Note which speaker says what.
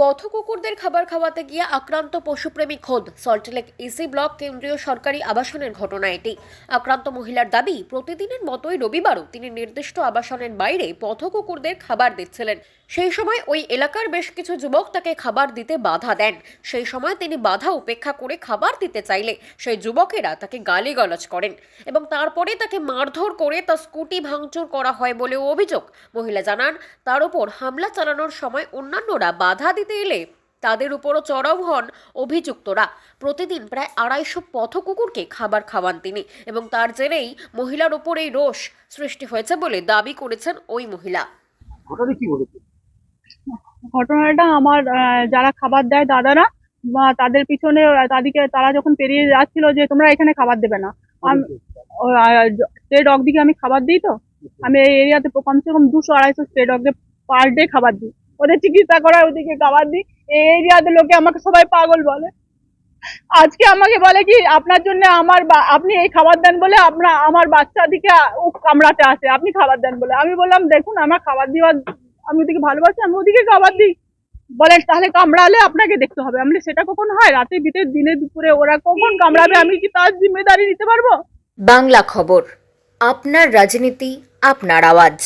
Speaker 1: পথ কুকুরদের খাবার খাওয়াতে গিয়ে আক্রান্ত পশুপ্রেমী খোদ। সল্টলেক ইসি ব্লক কেন্দ্রীয় সরকারি আবাসনের ঘটনা এটি। আক্রান্ত মহিলার দাবি, প্রতিদিনের মতোই রবিবারও তিনি নির্দিষ্ট আবাসনের বাইরে পথ কুকুরদের খাবার দিচ্ছিলেন। সেই সময় ওই এলাকার বেশ কিছু যুবক তাকে খাবার দিতে বাধা দেন। সেই সময় তিনি বাধা উপেক্ষা করে খাবার দিতে চাইলে সেই যুবকেরা তাকে গালিগালাজ করেন এবং তারপরে তাকে মারধর করে তার স্কুটি ভাঙচুর করা হয় বলেও অভিযোগ। মহিলা জানান, তার উপর হামলা চালানোর সময় অন্যান্যরা বাধা দিতে এলে তাদের উপরও চড়াও হন অভিযুক্তরা। প্রতিদিন প্রায় আড়াইশো পথ কুকুরকে খাবার খাওয়ান তিনি এবং তার জেরেই মহিলার উপর এই রোষ সৃষ্টি হয়েছে বলে দাবি করেছেন ওই মহিলা।
Speaker 2: ঘটনা কি বলেছে?
Speaker 3: ঘটনাটা আমার আহ, যারা খাবার দেয় দাদারা বা তাদের পিছনে তাদেরকে তারা যখন পেরিয়ে যাচ্ছিল যে তোমরা এখানে খাবার দেবে না। আম- স্টে ডগ দিকে আমি খাবার দিই তো আমি এই এরিয়াতে কমসে কম দুশো আড়াইশো স্টে ডগকে পার ডে খাবার দিই। ওদের চিকিৎসা করা ওদিকে খাবার দিই। এই এরিয়াতে লোকে আমাকে সবাই পাগল বলে। আজকে আমাকে বলে কি, আপনার জন্য আমার আপনি এই খাবার দেন বলে আপনার আমার বাচ্চা দিকে কামড়াতে আসে। আপনি খাবার দেন বলে। আমি বললাম, দেখুন, আমার খাবার দেওয়ার আমি ওদিকে ভালোবাসি, আমি ওদিকে খাবার দিই। বলে, তাহলে কামড়ালে আপনাকে দেখতে হবে। আমি সেটা কখন হয়? রাতে বিতে দিনে দুপুরে ওরা কখন কামড়াবে? আমি কি তার জিম্মেদারি নিতে পারব?
Speaker 1: বাংলা খবর। আপনার রাজনীতি, আপনার আওয়াজ।